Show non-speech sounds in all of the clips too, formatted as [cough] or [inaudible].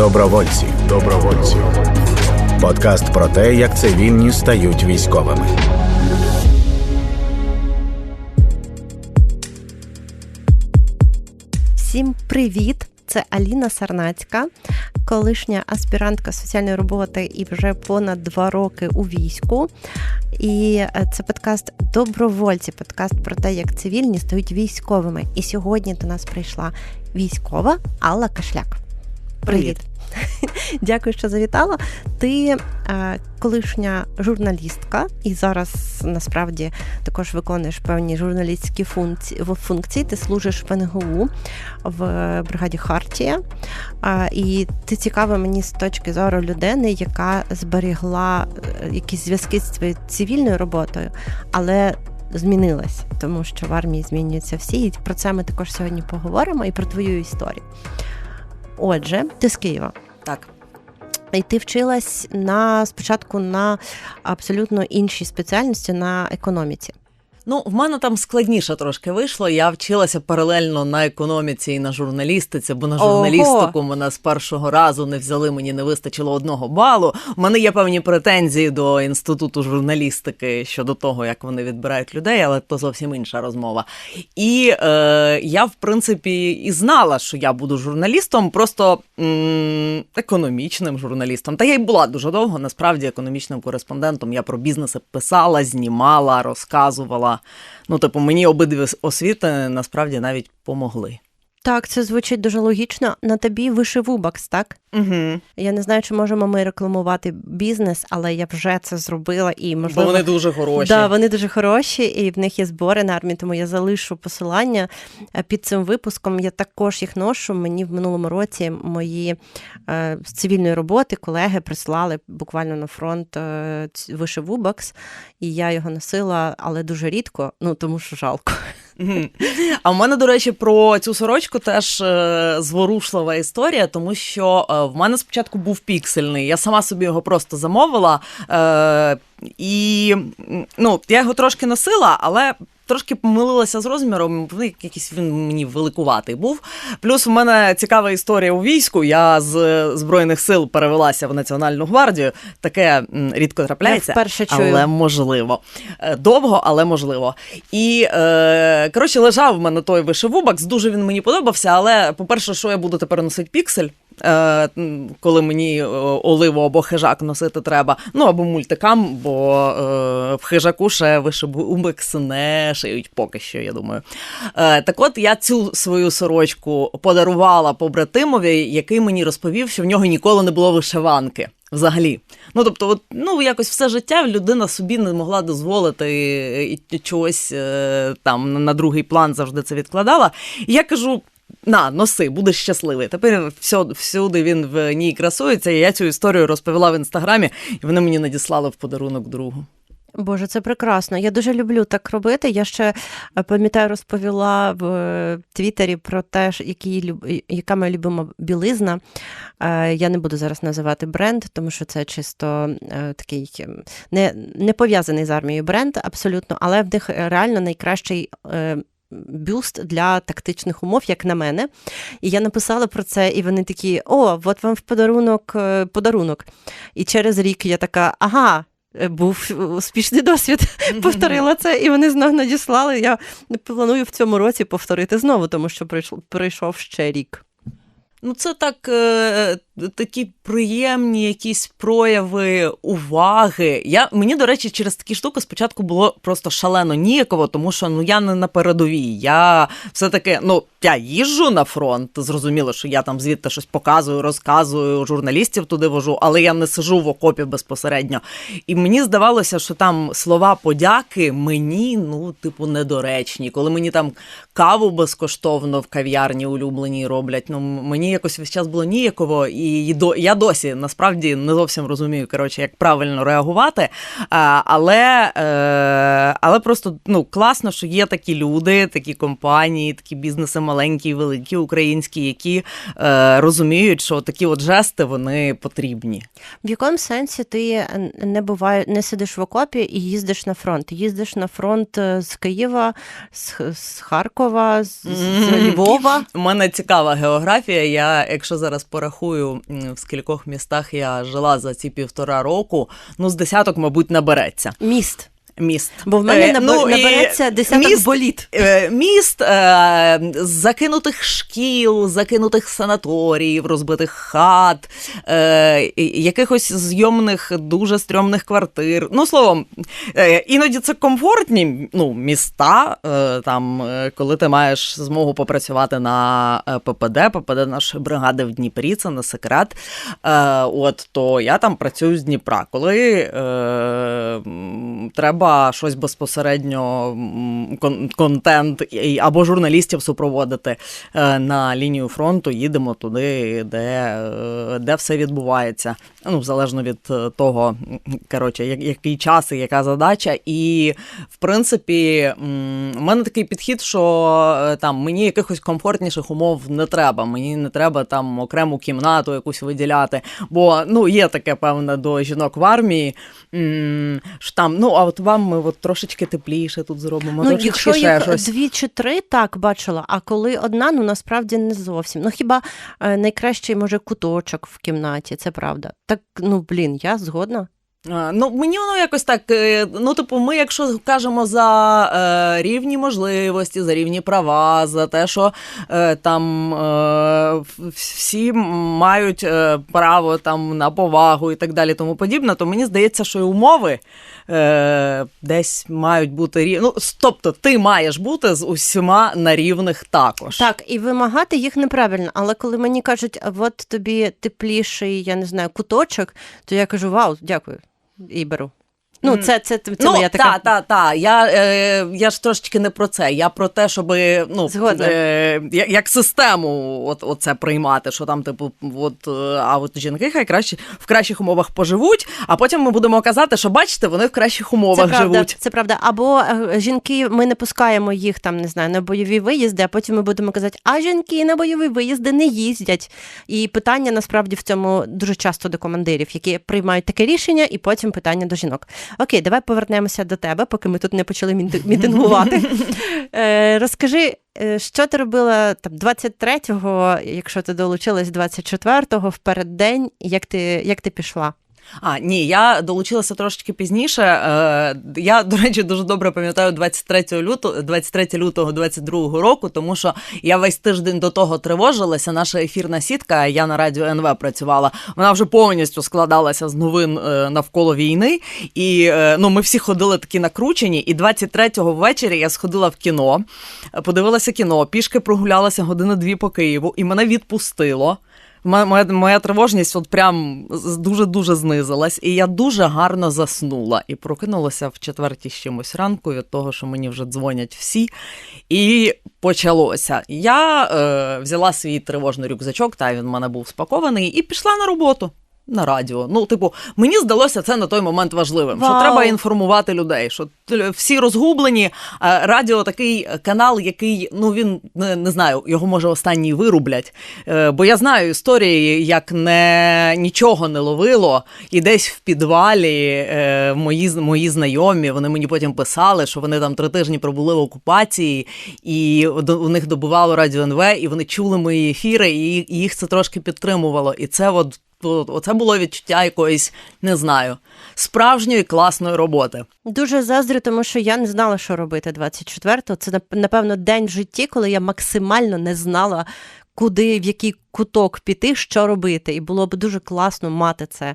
Добровольці. Добровольці. Подкаст про те, як цивільні стають військовими. Всім привіт! Це Аліна Сарнацька, колишня аспірантка соціальної роботи і вже понад два роки у війську. І е, це подкаст Добровольці, подкаст про те, як цивільні стають військовими. І сьогодні до нас прийшла військова Алла Кашляк. Привіт. [laughs] Дякую, що завітала. Ти е, колишня журналістка, і зараз насправді також виконуєш певні журналістські функції. Ти служиш в НГУ в бригаді Хартія. І ти цікава мені з точки зору людини, яка зберігла е, якісь зв'язки з своєю цивільною роботою, але змінилась, тому що в армії змінюються всі. І про це ми також сьогодні поговоримо і про твою історію. Отже, ти з Києва. Так. І ти вчилась на спочатку на абсолютно іншій спеціальності на економіці. Ну, в мене там складніше трошки вийшло. Я вчилася паралельно на економіці і на журналістиці, бо на журналістику Ого. мене з першого разу не взяли, мені не вистачило одного балу. У мене є певні претензії до інституту журналістики щодо того, як вони відбирають людей, але то зовсім інша розмова. І е, я, в принципі, і знала, що я буду журналістом, просто м- економічним журналістом. Та я й була дуже довго, насправді, економічним кореспондентом. Я про бізнеси писала, знімала, розказувала. Ну, типу, мені обидві освіти насправді навіть помогли. Так, це звучить дуже логічно. На тобі вишивубакс, так? Угу. Я не знаю, чи можемо ми рекламувати бізнес, але я вже це зробила і можливо... Бо вони дуже хороші. Да, вони дуже хороші, і в них є збори на армії, тому я залишу посилання е, під цим випуском. Я також їх ношу. Мені в минулому році мої е, з цивільної роботи колеги прислали буквально на фронт е, вишивубакс, і я його носила, але дуже рідко, ну тому що жалко. А в мене, до речі, про цю сорочку теж е, зворушлива історія, тому що е, в мене спочатку був піксельний. Я сама собі його просто замовила. Е, і ну, я його трошки носила, але трошки помилилася з розміром, якийсь він мені великуватий був. Плюс у мене цікава історія у війську. Я з Збройних сил перевелася в Національну гвардію. Таке рідко трапляється, вперше чую. але можливо. Е, довго, але можливо. І е, коротше, лежав в мене той вишивубак, дуже він мені подобався. Але, по-перше, що я буду тепер носити піксель. Е, коли мені е, оливу або хижак носити треба, ну або мультикам, бо е, в хижаку ще вишибумикс не шиють поки що, я думаю. Так от я цю свою сорочку подарувала побратимові, який мені розповів, що в нього ніколи не було вишиванки. Взагалі, ну тобто, от, ну якось все життя людина собі не могла дозволити і чогось там на другий план завжди це відкладала. І я кажу: на, носи, будеш щасливий. Тепер всюди він в ній красується. І я цю історію розповіла в інстаграмі, і вони мені надіслали в подарунок другу. Боже, це прекрасно. Я дуже люблю так робити. Я ще е, пам'ятаю, розповіла в е, Твіттері про те, які, яка моя любима білизна. Е, я не буду зараз називати бренд, тому що це чисто такий не не пов'язаний з армією бренд, абсолютно, але в них реально найкращий бюст для тактичних умов, як на мене. І я написала про це, і вони такі: о, от вам в подарунок е, подарунок. І через рік я така, ага. Е, був успішний досвід, повторила це, і вони знову надіслали. Я планую в цьому році повторити знову, тому що пройшов ще рік. Ну, це так, е, такі приємні якісь прояви уваги. Я, Мені, до речі, через такі штуки спочатку було просто шалено ніяково, тому що ну я не на передовій. Я все-таки, ну, я їжджу на фронт. Зрозуміло, що я там звідти щось показую, розказую, журналістів туди вожу, але я не сижу в окопі безпосередньо. І мені здавалося, що там слова подяки мені, ну, типу, недоречні. Коли мені там каву безкоштовно в кав'ярні улюбленій роблять, ну мені якось весь час було ніяково, і до я досі насправді не зовсім розумію, коротше, як правильно реагувати. Але е, але просто ну класно, що є такі люди, такі компанії, такі бізнеси маленькі, великі, українські, які е, розуміють, що такі от жести вони потрібні. В якому сенсі ти не буває, не сидиш в окопі і їздиш на фронт? Їздиш на фронт е, з Києва, з, з Харкова, з, з Львова. У мене цікава географія. я, якщо зараз порахую, в скількох містах я жила за ці півтора року, ну з десяток, мабуть, набереться Міст. Міст. Бо в мене Е, ну, набереться десяток міст, боліт. Е, Міст е, закинутих шкіл, закинутих санаторіїв, розбитих хат, е, якихось зйомних дуже стрьомних квартир. Ну, словом, е, іноді це комфортні ну, міста, е, там, е, коли ти маєш змогу попрацювати на ППД, ППД нашої бригади в Дніпрі, це не секрет. Е, От, то я там працюю з Дніпра. Коли е, м, треба щось безпосередньо контент або журналістів супроводити е, на лінію фронту, їдемо туди, де, е, де все відбувається. Ну, залежно від е, того, коротше, який час і яка задача. І в принципі, у мене такий підхід, що там мені якихось комфортніших умов не треба. Мені не треба там окрему кімнату якусь виділяти. Бо ну є таке певне до жінок в армії. Що там, ну а от вам ми от трошечки тепліше тут зробимо. Ну, якщо ще їх щось. дві чи три, так бачила, а коли одна, ну насправді не зовсім. Ну хіба е, найкращий може куточок в кімнаті, це правда. Так, ну блін, я згодна. Ну, мені воно якось так. е, Ну, типу, ми, якщо кажемо за е, рівні можливості, за рівні права, за те, що е, там е, всі мають е, право там на повагу і так далі, тому подібне, то мені здається, що і умови е, десь мають бути рівні. Ну, тобто, ти маєш бути з усіма на рівних також. Так, і вимагати їх неправильно. Але коли мені кажуть, от тобі тепліший, я не знаю, куточок, то я кажу: Вау, дякую, і беру. Ну, це, це, це, ну, моя така. та, та, та. Я, е, я ж трошечки не про це. Я про те, щоб ну, Згодна. е, як, систему от, оце приймати, що там, типу, от, е, а от жінки хай краще в кращих умовах поживуть, а потім ми будемо казати, що бачите, вони в кращих Це умовах правда, живуть. це правда. Або е, жінки, ми не пускаємо їх там, не знаю, на бойові виїзди, а потім ми будемо казати, а жінки на бойові виїзди не їздять. І питання насправді в цьому дуже часто до командирів, які приймають таке рішення, і потім питання до жінок. Окей, давай повернемося до тебе, поки ми тут не почали мітингувати. [laughs] Е, Розкажи, е, що ти робила там 23-го, якщо ти долучилась 24-го, в переддень, як ти, як ти пішла? А, ні, я долучилася трошечки пізніше. Е, я, до речі, дуже добре пам'ятаю 23 лютого, 23 лютого 22 року, тому що я весь тиждень до того тривожилася. Наша ефірна сітка, я на радіо НВ працювала, вона вже повністю складалася з новин е, навколо війни. І е, ну, ми всі ходили такі накручені. І 23-го ввечері я сходила в кіно, подивилася кіно, пішки прогулялася години-дві по Києву, і мене відпустило. Моя, моя, тривожність от прям дуже-дуже знизилась, і я дуже гарно заснула. І прокинулася в четвертій чимось ранку від того, що мені вже дзвонять всі. І почалося. Я е, взяла свій тривожний рюкзачок, та він в мене був спакований, і пішла на роботу. На радіо. Ну, типу, мені здалося це на той момент важливим, що треба інформувати людей, що всі розгублені. А радіо такий канал, який, ну він не, не знаю, його може останній вирублять. Е, бо я знаю історії, як не нічого не ловило, і десь в підвалі е, мої, мої знайомі вони мені потім писали, що вони там три тижні пробули в окупації, і у них добувало радіо НВ, і вони чули мої ефіри, і їх це трошки підтримувало. І це от. Оце було відчуття якоїсь, не знаю, справжньої класної роботи. Дуже заздрю, тому що я не знала, що робити 24-го. Це напевно день в житті, коли я максимально не знала, куди, в який куток піти, що робити. І було б дуже класно мати це.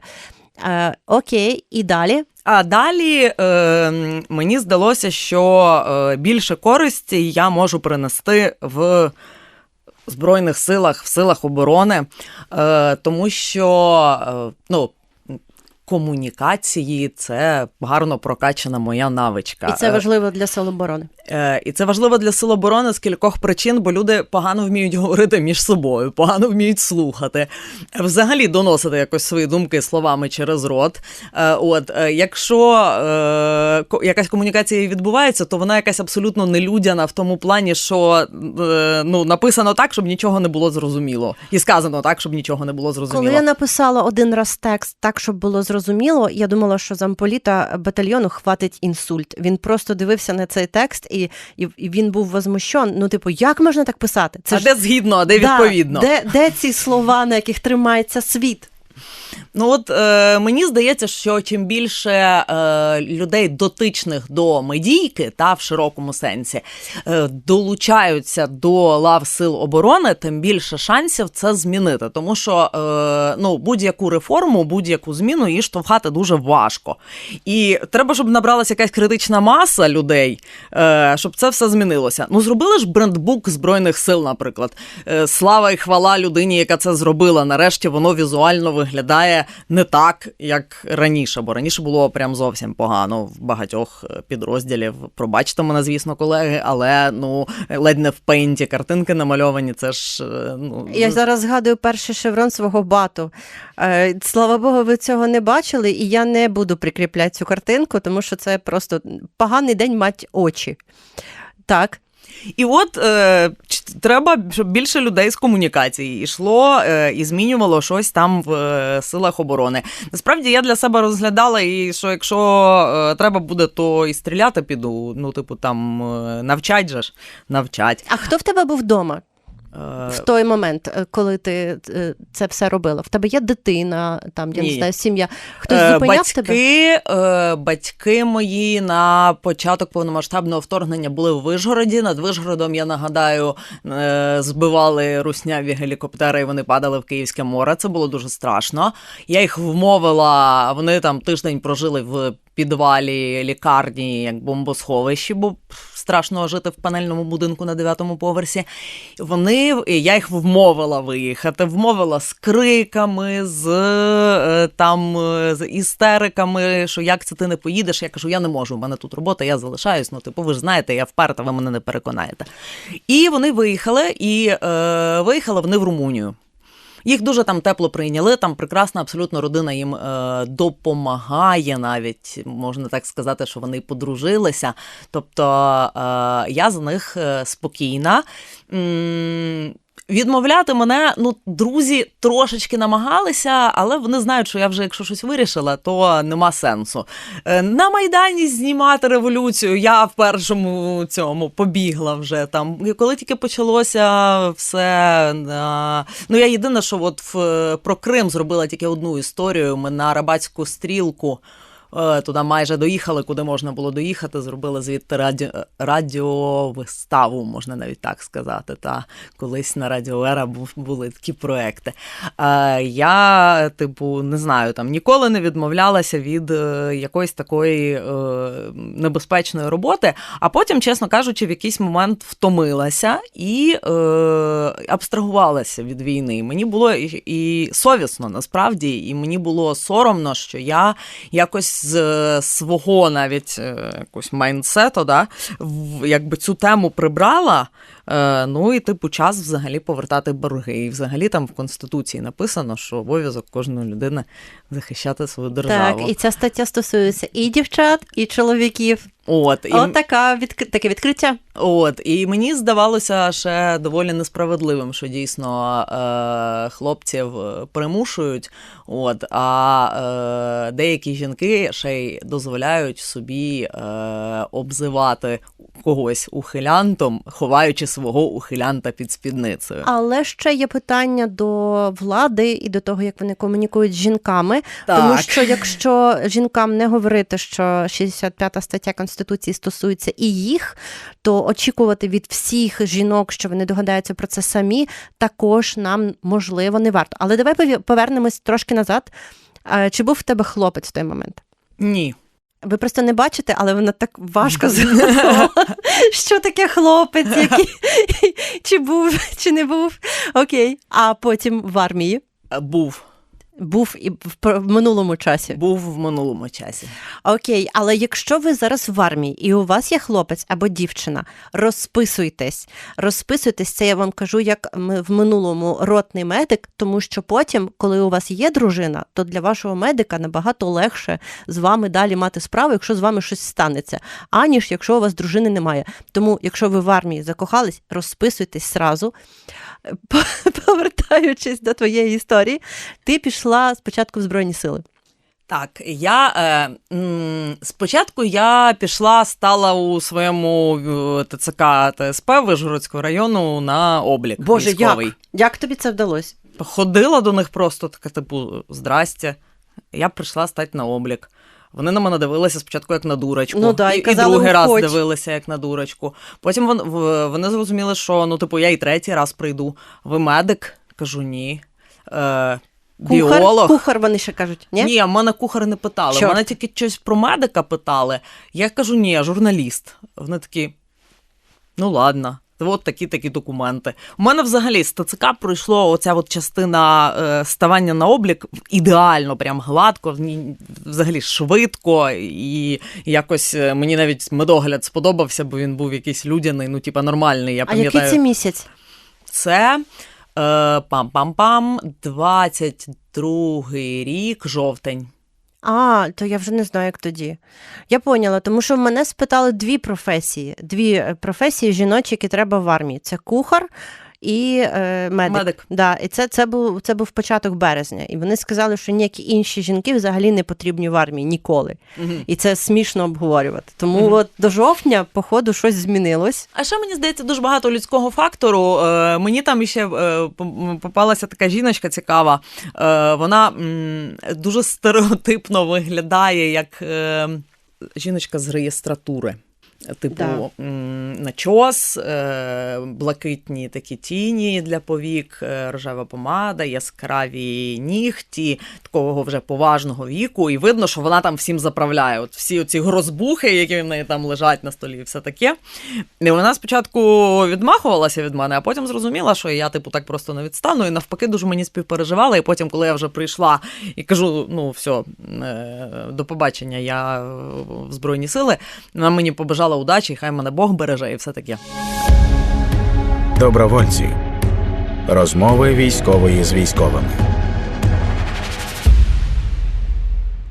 Е, окей, і далі. А далі е, мені здалося, що е, більше користі я можу принести в Збройних силах, в силах оборони, е, тому що е, ну, комунікації це гарно прокачана моя навичка. І це Е, важливо для Сил оборони. Е, І це важливо для сил оборони з кількох причин, бо люди погано вміють говорити між собою, погано вміють слухати, взагалі доносити якось свої думки словами через рот. Е, От якщо е, якась комунікація відбувається, то вона якась абсолютно нелюдяна в тому плані, що е, ну написано так, щоб нічого не було зрозуміло, і сказано так, щоб нічого не було зрозуміло. Коли я написала один раз текст так, щоб було зрозуміло, зрозуміло. Я думала, що замполіта батальйону хватить інсульт. Він просто дивився на цей текст, і, і, і він був возмущен. Ну, типу, як можна так писати? а де згідно, а де Да, відповідно? де, де ці слова, на яких тримається світ? Ну от е, мені здається, що чим більше е, людей дотичних до медійки, та в широкому сенсі, е, долучаються до лав сил оборони, тим більше шансів це змінити. Тому що е, ну, будь-яку реформу, будь-яку зміну її штовхати дуже важко. І треба, щоб набралася якась критична маса людей, е, щоб це все змінилося. Ну, зробили ж брендбук Збройних сил, наприклад. Е, слава і хвала людині, яка це зробила. Нарешті воно візуально виглядає не так, як раніше, бо раніше було прям зовсім погано в багатьох е, підрозділів. Пробачте мене, звісно, колеги, але ну ледь не в пейнті картинки намальовані. Це ж е, ну Я зараз згадую перший шеврон свого бату. Е, Слава Богу, ви цього не бачили, і я не буду прикріпляти цю картинку, тому що це просто поганий день мать очі. Так. І от е, треба, щоб більше людей з комунікації йшло е, і змінювало щось там в е, силах оборони. Насправді я для себе розглядала, і що якщо е, треба буде, то і стріляти піду. Ну, типу, там е, навчать же ж, навчать. А хто в тебе був вдома в той момент, е, коли ти е, це все робила? В тебе є дитина, там, я не знаю, сім'я. Хтось Е, зупиняв тебе? батьки, е, батьки мої на початок повномасштабного вторгнення були в Вишгороді. Над Вишгородом, я нагадаю, е, збивали русняві гелікоптери, і вони падали в Київське море. Це було дуже страшно. Я їх вмовила, вони там тиждень прожили в підвалі лікарні, як бомбосховищі, бо страшно жити в панельному будинку на дев'ятому поверсі. Вони я їх вмовила виїхати, вмовила з криками, з е, там з істериками, що як це ти не поїдеш. Я кажу, я не можу. У мене тут робота, я залишаюсь. Ну, типу, ви ж знаєте, я вперта, ви мене не переконаєте. І вони виїхали, і е, виїхали вони в Румунію. Їх дуже там тепло прийняли. Там прекрасна абсолютно родина їм е, допомагає, навіть можна так сказати, що вони подружилися. Тобто е, я за них е, спокійна. Відмовляти мене, ну, друзі трошечки намагалися, але вони знають, що я вже, якщо щось вирішила, то нема сенсу. Е, На Майдані знімати революцію я в першому цьому побігла вже там. І коли тільки почалося все. е, Ну, я єдине, що от в, про Крим зробила тільки одну історію. Ми на Арабатську стрілку. Е, Туди майже доїхали, куди можна було доїхати. Зробили звідти радіо, радіовиставу, можна навіть так сказати. Та колись на Радіо Ера були такі проекти. Е, я, типу, не знаю, там ніколи не відмовлялася від е, якоїсь такої небезпечної роботи, а потім, чесно кажучи, в якийсь момент втомилася і абстрагувалася від війни. Мені було і совісно насправді, і мені було соромно, що я якось з е, свого навіть якогось майнсету, да, в, якби цю тему прибрала. Е, ну і типу час взагалі повертати борги. І взагалі там в конституції написано, що обов'язок кожної людини захищати свою державу. Так, і ця стаття стосується і дівчат, і чоловіків. От і От така відк... таке відкриття. От, і мені здавалося ще доволі несправедливим, що дійсно е, хлопців е, примушують, от, а е, деякі жінки ще й дозволяють собі е, обзивати когось ухилянтом, ховаючи свого ухилянта під спідницею. Але ще є питання до влади і до того, як вони комунікують з жінками. Тому що якщо жінкам не говорити, що 65 стаття Конституції стосується і їх, то очікувати від всіх жінок, що вони догадаються про це самі, також нам можливо не варто. Але давай повернемось трошки назад. Е, Чи був в тебе хлопець в той момент? Ні. Ви просто не бачите, але вона так важко [laughs] згадувала, [laughs] що таке хлопець, який [laughs] чи був, чи не був. Окей. А потім в армії Був. Був і в минулому часі. Був в минулому часі. Окей, але якщо ви зараз в армії і у вас є хлопець або дівчина, розписуйтесь. Розписуйтесь, це я вам кажу, як ми в минулому ротний медик, тому що потім, коли у вас є дружина, то для вашого медика набагато легше з вами далі мати справу, якщо з вами щось станеться, аніж якщо у вас дружини немає. Тому, якщо ви в армії закохались, розписуйтесь сразу. Повертаючись до твоєї історії, ти пішла спочатку в Збройні Сили. Так, я е, м, спочатку я пішла, стала у своєму е, ТЦК ТСП Вижгородського району на облік. Боже, військовий. як? Як тобі це вдалося? Ходила до них просто така, типу, здрастя. Я прийшла стати на облік. Вони на мене дивилися спочатку як на дурочку, Ну да, і і, казали, другий раз «Уходь». дивилися як на дурочку. Потім вон- в- вони зрозуміли, що ну, типу, я і третій раз прийду. Ви медик? Кажу, ні. Е, Кухар, біолог. кухар вони ще кажуть, ні? Ні, мене кухари не питали. Чорт. Мене тільки щось про медика питали. Я кажу, ні, я журналіст. Вони такі, ну ладно. От такі такі документи. У мене взагалі з ТЦК пройшло оця от частина е, ставання на облік ідеально, прям гладко, взагалі швидко, і якось е, мені навіть медогляд сподобався, бо він був якийсь людяний, ну типа нормальний. Я а який це місяць? це пам-пам-пам, 22-й рік, жовтень. А, то я вже не знаю, як тоді. Я поняла, тому що мене спитали дві професії. Дві е, професії жіночі, які треба в армії: це кухар і е, медик. Медик. Да, і це, це, був, це був початок березня. І вони сказали, що ніякі інші жінки взагалі не потрібні в армії ніколи. І це смішно обговорювати. Тому Мгм. от до жовтня, походу, щось змінилось. А ще мені здається дуже багато людського фактору. Е, мені там ще е, попалася така жіночка цікава. Е, вона м, дуже стереотипно виглядає як е, жіночка з реєстратури. Типу, Да. начос, е, блакитні такі тіні для повік, е, рожева помада, яскраві нігті, такого вже поважного віку, і видно, що вона там всім заправляє. От всі ці грозбухи, які в неї там лежать на столі, і все таке. І вона спочатку відмахувалася від мене, а потім зрозуміла, що я, типу, так просто не відстану. І навпаки, дуже мені співпереживала. І потім, коли я вже прийшла і кажу: ну, все, до побачення, я в Збройні сили, вона мені побажала удачі, хай мене Бог береже, і все таке. Добровольці. Розмови військової з військовими.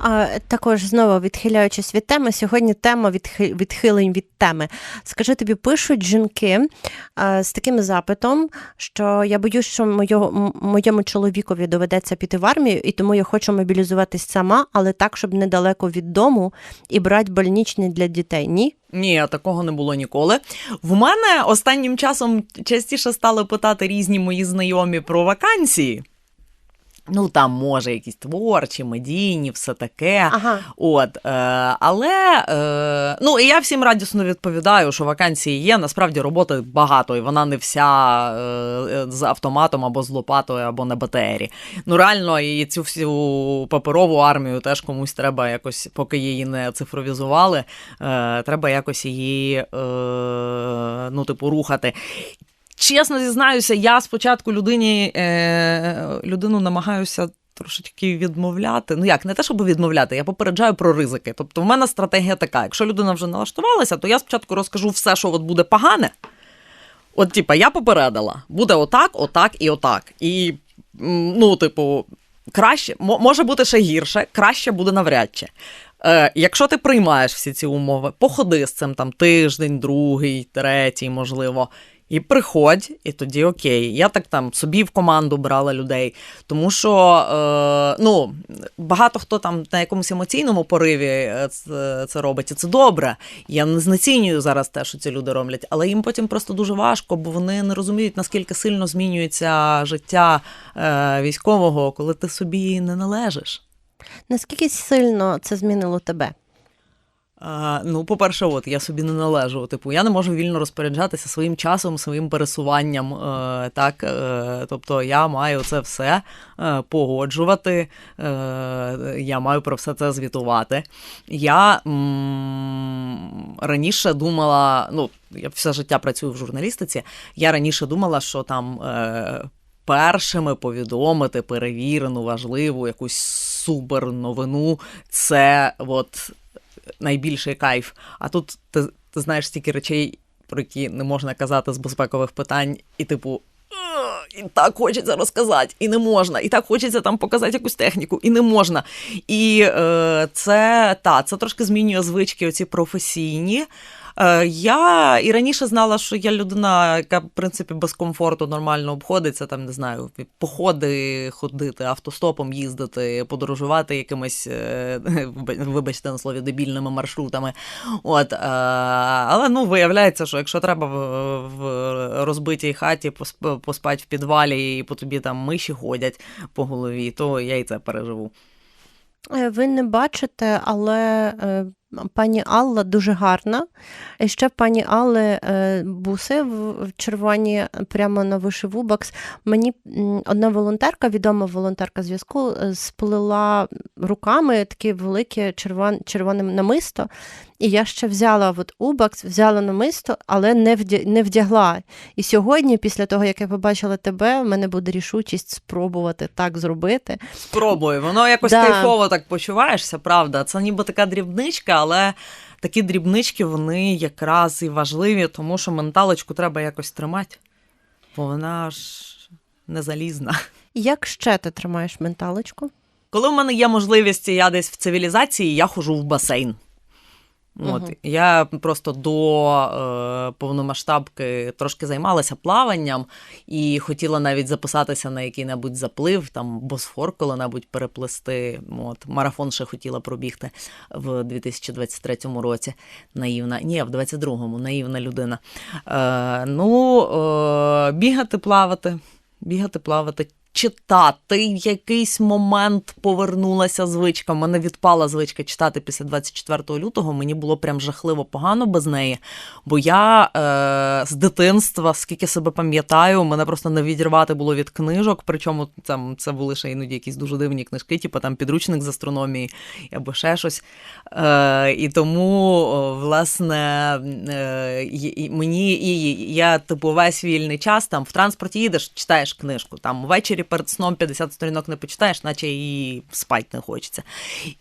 А також знову відхиляючись від теми, сьогодні тема відхи- відхилень від теми. Скажи, тобі пишуть жінки з таким запитом, що я боюсь, що мойого, м- моєму чоловікові доведеться піти в армію, і тому я хочу мобілізуватись сама, але так, щоб недалеко від дому і брати больничні для дітей. Ні? Ні, такого не було ніколи. В мене останнім часом частіше стали питати різні мої знайомі про вакансії. Ну, там, може, якісь творчі, медійні, все таке. Ага. От, е, але е, ну, і я всім радісно відповідаю, що вакансії є. Насправді роботи багато, і вона не вся е, з автоматом або з лопатою, або на БТРі. Ну, реально, і цю всю паперову армію теж комусь треба якось, поки її не цифровізували, е, треба якось її е, ну, типу, рухати. Чесно зізнаюся, я спочатку людині, е, людину намагаюся трошечки відмовляти. Ну як, не те, щоб відмовляти, я попереджаю про ризики. Тобто, в мене стратегія така: якщо людина вже налаштувалася, то я спочатку розкажу все, що от буде погане. От, типа, я попередила, буде отак, отак і отак. І, ну, типу, краще, мо- може бути ще гірше, краще буде навряд чи. Е, якщо ти приймаєш всі ці умови, походи з цим там тиждень, другий, третій, можливо. І приходь, і тоді окей. Я так там собі в команду брала людей. Тому що е, ну, багато хто там на якомусь емоційному пориві це, це робить, і це добре. Я не знецінюю зараз те, що ці люди роблять, але їм потім просто дуже важко, бо вони не розуміють, наскільки сильно змінюється життя е, військового, коли ти собі не належиш. Наскільки сильно це змінило тебе? Ну, по-перше, от я собі не належу. Типу, я не можу вільно розпоряджатися своїм часом, своїм пересуванням. Е, так, е, тобто я маю це все е, погоджувати, я маю про все це звітувати. Я м- раніше думала, ну, я все життя працюю в журналістиці. Я раніше думала, що там. Першими повідомити перевірену, важливу, якусь супер новину, це от найбільший кайф. А тут ти, ти знаєш стільки речей, про які не можна казати з безпекових питань, і типу. І так хочеться розказати, і не можна, і так хочеться там показати якусь техніку, і не можна. І е, це та, це трошки змінює звички оці професійні. Е, я і раніше знала, що я людина, яка в принципі без комфорту нормально обходиться, там не знаю, походи ходити, автостопом їздити, подорожувати якимись, е, [laughs] вибачте на слові, дебільними маршрутами. От, е, але ну виявляється, що якщо треба в, розбитій хаті поспати в підвалі і по тобі там миші ходять по голові, то я і це переживу. Ви не бачите, але пані Алла дуже гарна. І ще пані Алли е, буси в червоні прямо на вишиву бокс. Мені одна волонтерка, відома волонтерка зв'язку, е, сплела руками таке велике червон, червоне намисто. І я ще взяла от убакс, взяла намисто, але не, не вдягла. І сьогодні, після того, як я побачила тебе, в мене буде рішучість спробувати так зробити. Спробуй, воно якось Да. кайфово так почуваєшся, правда. Це ніби така дрібничка, але такі дрібнички вони якраз і важливі, тому що менталочку треба якось тримати, бо вона ж не залізна. Як ще ти тримаєш менталочку? Коли в мене є можливість, я десь в цивілізації, я ходжу в басейн. От. Я просто до е, повномасштабки трошки займалася плаванням і хотіла навіть записатися на який-небудь заплив, там Босфор коли-небудь переплисти. От, марафон ще хотіла пробігти в 2023 році. Наївна. Ні, в 22-му, наївна людина. Е, ну, е, бігати, плавати, бігати, плавати. Читати в якийсь момент повернулася звичка. У мене відпала звичка читати після 24 лютого. Мені було прям жахливо погано без неї. Бо я е, з дитинства, скільки себе пам'ятаю, мене просто не відірвати було від книжок. Причому там це були ще іноді якісь дуже дивні книжки, типу там підручник з астрономії або ще щось. Е, і тому, власне, е, і- мені і я, типу, весь вільний час там в транспорті їдеш, читаєш книжку. Там ввечері перед сном 50 сторінок не почитаєш, наче і спать не хочеться.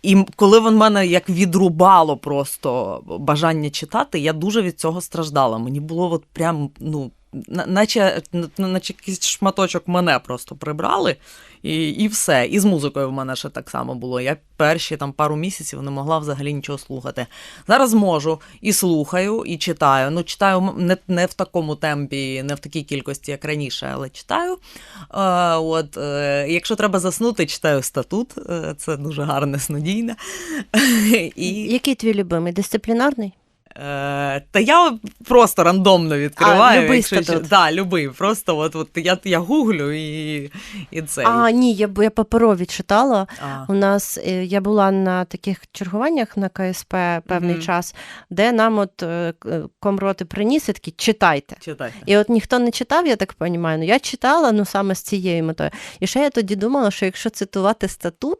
І коли в мене як відрубало просто бажання читати, я дуже від цього страждала. Мені було от прям, ну. На- Наче, наче якийсь шматочок мене просто прибрали, і, і все. І з музикою в мене ще так само було. Я перші там пару місяців не могла взагалі нічого слухати. Зараз можу і слухаю, і читаю. Ну, читаю не, не в такому темпі, не в такій кількості, як раніше, але читаю. Е, от, е, якщо треба заснути, читаю статут. Е, це дуже гарне, снодійне. [laughs] Який твій любимий? Дисциплінарний? Е, та я просто рандомно відкриваю. любий якщо статут. Да, любий. Просто от, от я, я гуглю і, і це. А, ні, я, я паперові читала. А. У нас е, я була на таких чергуваннях на КСП певний Мгм. час, де нам от е, комроти приніс і такі читайте. Читайте. І от ніхто не читав, я так розумію, ну я читала ну саме з цією метою. І ще я тоді думала, що якщо цитувати статут,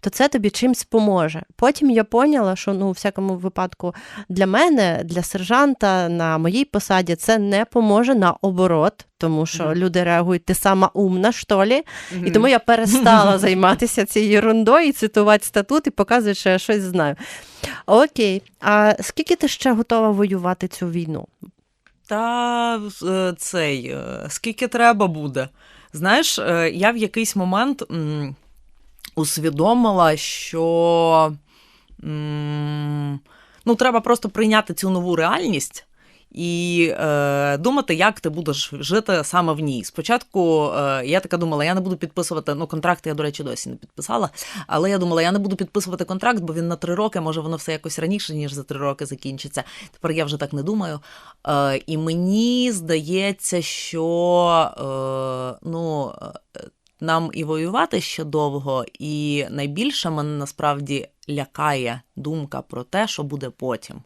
то це тобі чимсь поможе. Потім я поняла, що ну, у всякому випадку для мене, для сержанта на моїй посаді, це не поможе наоборот, тому що Мгм. люди реагують, ти сама умна, що лі? І тому я перестала [laughs] займатися цією ерундою і цитувати статут і показувати, що я щось знаю. Окей, а скільки ти ще готова воювати цю війну? Та е, цей, е, скільки треба буде. Знаєш, е, я в якийсь момент усвідомила, що ну, треба просто прийняти цю нову реальність. І е, думати, як ти будеш жити саме в ній. Спочатку е, я така думала, я не буду підписувати. Ну, контракт я, до речі, досі не підписала. Але я думала, я не буду підписувати контракт, бо він на три роки, може, воно все якось раніше, ніж за три роки закінчиться. Тепер я вже так не думаю. Е, і мені здається, що е, ну, е, нам і воювати ще довго, і найбільше мене насправді лякає думка про те, що буде потім.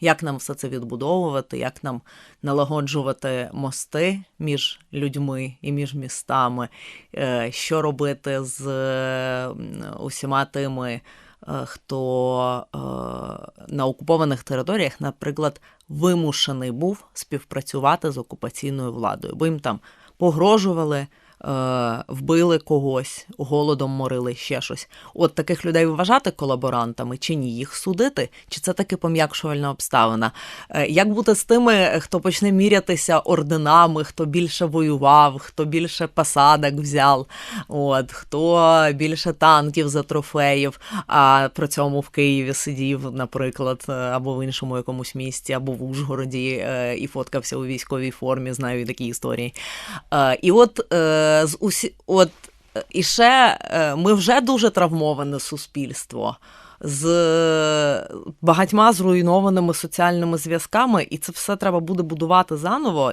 Як нам все це відбудовувати, як нам налагоджувати мости між людьми і між містами, е, що робити з е, усіма тими, е, хто на окупованих територіях, наприклад, вимушений був співпрацювати з окупаційною владою, бо їм там погрожували, вбили когось, голодом морили ще щось. От таких людей вважати колаборантами чи ні? Їх судити? Чи це таки пом'якшувальна обставина? Е, як бути з тими, хто почне мірятися орденами, хто більше воював, хто більше посадок взяв, от, хто більше танків за трофеїв, а при цьому в Києві сидів, наприклад, е, або в іншому якомусь місті, або в Ужгороді е, і фоткався у військовій формі, знаю такі історії. Е, І от е, з усі, от е, і ще е, ми вже дуже травмоване суспільство. З е, багатьма зруйнованими соціальними зв'язками, і це все треба буде будувати заново.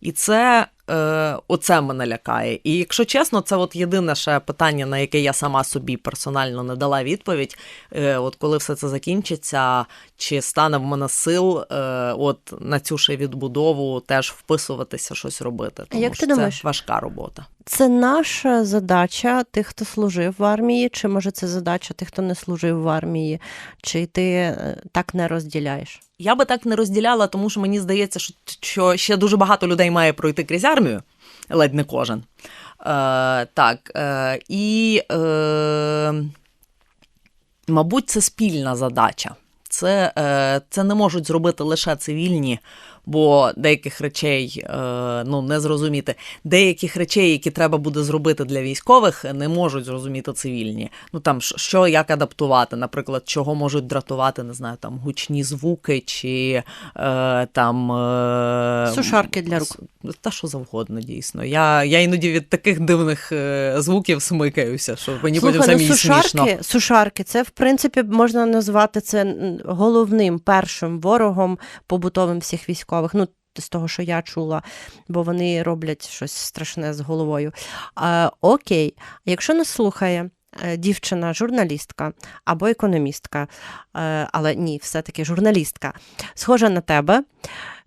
І це е, оце мене лякає. І якщо чесно, це от єдине ще питання, на яке я сама собі персонально не дала відповідь. Е, от коли все це закінчиться, чи стане в мене сил, е, от на цю ще відбудову теж вписуватися, щось робити. Тому як ти що думаєш? це важка робота. Це наша задача тих, хто служив в армії, чи може це задача тих, хто не служив в армії, чи ти е, так не розділяєш? Я би так не розділяла, тому що мені здається, що, ще дуже багато людей має пройти крізь армію, ледь не кожен. Е, так, е, і, е, мабуть, це спільна задача. Це, е, це не можуть зробити лише цивільні, бо деяких речей е, ну, не зрозуміти. Деяких речей, які треба буде зробити для військових, не можуть зрозуміти цивільні. Ну там що- як адаптувати, наприклад, чого можуть дратувати, не знаю, там гучні звуки чи е, там е, Сушарки для рук. Та що завгодно, дійсно. Я, я іноді від таких дивних звуків смикаюся, що мені потім ну самі смішно. сушарки, сушарки, це в принципі можна назвати це головним першим ворогом побутовим всіх військових. Ну, з того, що я чула, бо вони роблять щось страшне з головою. А, окей, якщо нас слухає. е, Дівчина, журналістка або економістка, е, але ні, все-таки журналістка, схожа на тебе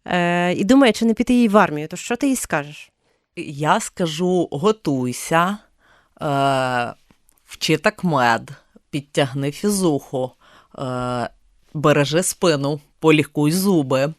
е, і думає, чи не піти їй в армію, то що ти їй скажеш? Я скажу: готуйся, вчи такмед, підтягни фізуху, бережи спину, полікуй зуби,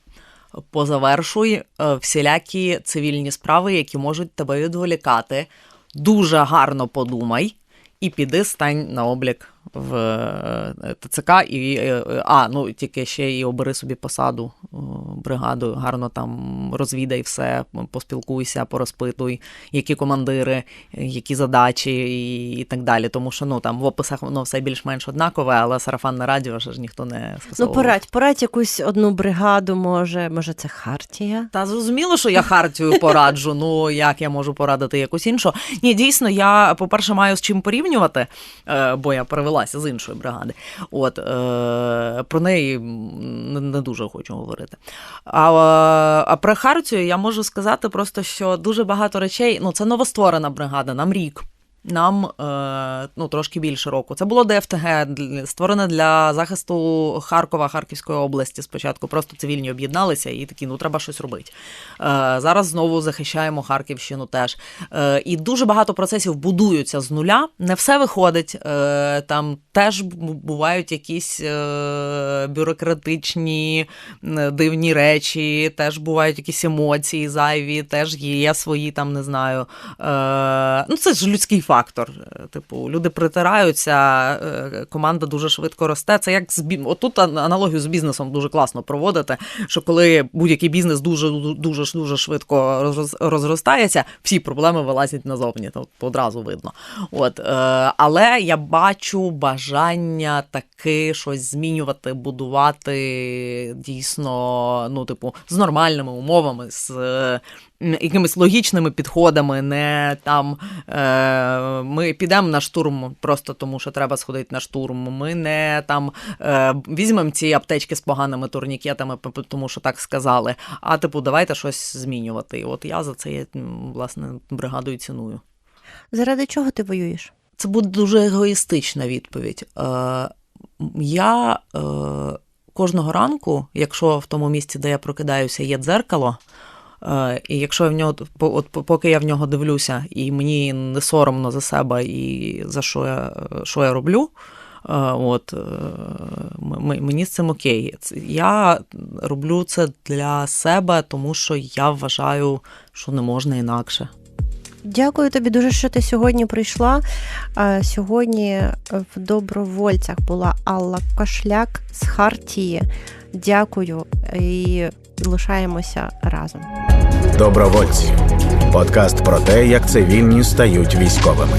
позавершуй е, всілякі цивільні справи, які можуть тебе відволікати. Дуже гарно подумай і піди стань на облік в е, ТЦК і е, е, а, ну тільки ще і обери собі посаду, е, бригаду, гарно там розвідай все, поспілкуйся, порозпитуй, які командири, е, які задачі і, і так далі. Тому що ну там в описах воно все більш-менш однакове, але сарафанне радіо ж ніхто не Ну, порадь, порадь якусь одну бригаду, може, може, це Хартія? Та зрозуміло, що я хартію пораджу. Ну як я можу порадити якусь іншу? Ні, дійсно, я, по-перше, маю з чим порівнювати, е, бо я перевелася з іншої бригади. От е, про неї не, не дуже хочу говорити. А, а про хартію я можу сказати просто, що дуже багато речей. Ну, це новостворена бригада, нам рік. Нам е, ну, трошки більше року. Це було ДФТГ, створене для захисту Харкова, Харківської області. Спочатку просто цивільні об'єдналися і такі, ну треба щось робити. Е, зараз знову захищаємо Харківщину теж. Е, і дуже багато процесів будуються з нуля. Не все виходить. Там теж бувають якісь бюрократичні дивні речі, теж бувають якісь емоції зайві, теж є свої там, не знаю. Ну, це ж людський фактор. Е, Типу, люди притираються, е, команда дуже швидко росте. Це як з. Отут аналогію з бізнесом дуже класно проводити. Що коли будь-який бізнес дуже дуже дуже швидко розростається, всі проблеми вилазять назовні. То одразу видно. От, е, але я бачу бажання таки щось змінювати, будувати дійсно, ну, типу, з нормальними умовами, з якимись логічними підходами, не там е, ми підемо на штурм просто тому, що треба сходити на штурм. Ми не там е, візьмемо ці аптечки з поганими турнікетами, тому що так сказали. А типу, давайте щось змінювати. І от я за це власне бригаду і ціную. Заради чого ти воюєш? Це буде дуже егоїстична відповідь. Е, я е, кожного ранку, якщо в тому місці, де я прокидаюся, є дзеркало. Е, І якщо я в нього от поки я в нього дивлюся, і мені не соромно за себе і за що я, що я роблю, е, от, е, мені з цим окей. Я роблю це для себе, тому що я вважаю, що не можна інакше. Дякую тобі дуже, що ти сьогодні прийшла. Е, Сьогодні в добровольцях була Алла Кошляк з Хартії. Дякую і лишаємося разом. Добровольці. Подкаст про те, як цивільні стають військовими.